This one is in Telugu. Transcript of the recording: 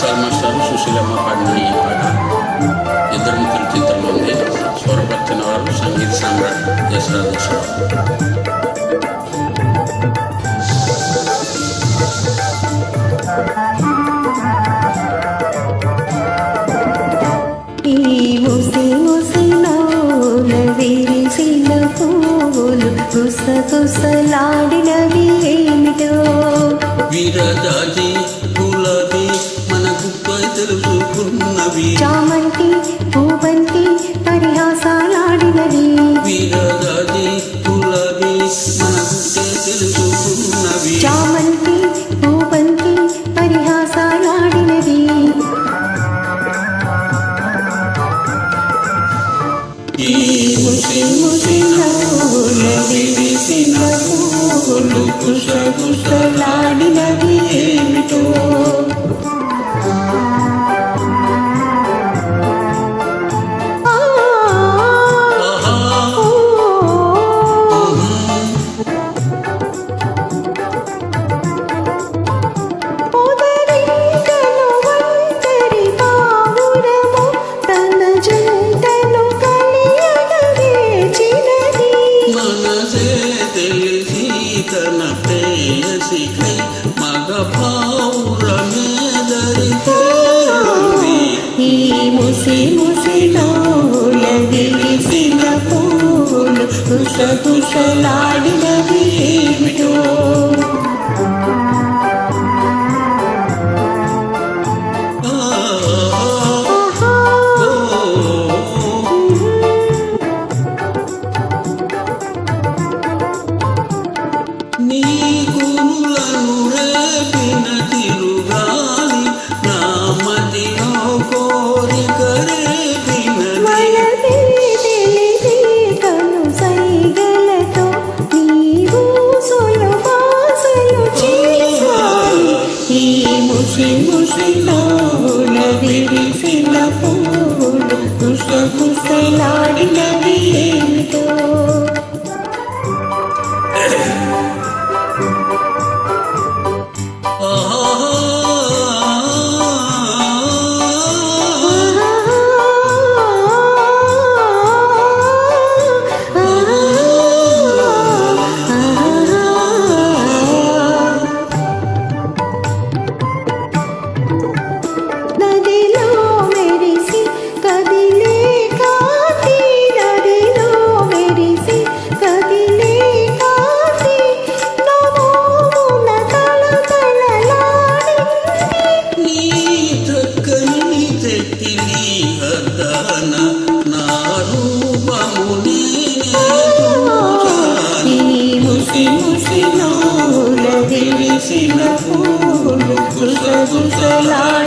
ఘంటసాల మాస్టర్ సుశీలమ్మ పాడిన ఈ పాట ఇద్దరు ముగ్గురు చిత్రంలో ఉంది స్వరపరిచిన వారు సంగీత సామ్రాట్ యశ్వరాజేశ్వరరావు ఈ ముసి ముసిలోన ఏమిటో? వీరజాజి తెలుసుకున్నవి చామంతి పూవంతి పరిహాసాలాడినవి. వీరజాజి గులాబీ మన గుప్పై తెలుసుకున్నవి. చామంతి పూవంతి పరిహాసాలాడినవి. ఈ ముసి ముసిలోన విరిసిన పూలు గుసగుసలాడినవి ఏమిటో. తెలిసి తన ప్రేయసికై మగ పౌరమేదరితేరుంది ఈ ముసి ముసిలోన పూలు పూలు గుసగుసలాడినవి ఏమిటో 无了。విరిసిన పూలు గుసగుసలాడినవి ఏమిటో